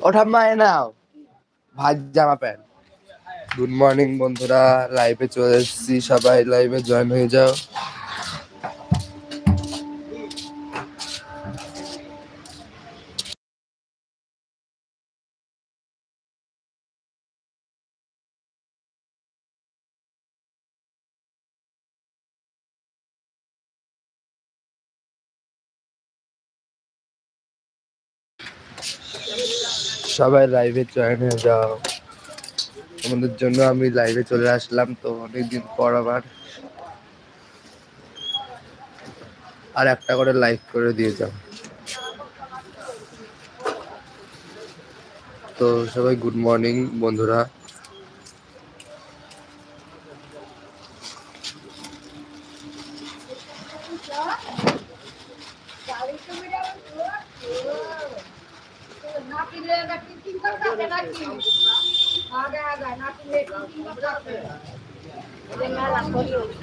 ওঠা মায় নাও। ভাত, জামা, প্যান্ট। গুড মর্নিং বন্ধুরা। লাইভে চলে এসেছি। সবাই লাইভে জয়েন হয়ে যাও। সবাই লাইভে জয়েন হয়ে যাও। তোমাদের জন্য আমি লাইভে চলে আসলাম তো অনেকদিন পর আবার। আর একটা করে লাইক করে দিয়ে যাও। তো সবাই গুড মর্নিং বন্ধুরা। আগে আগে না করতে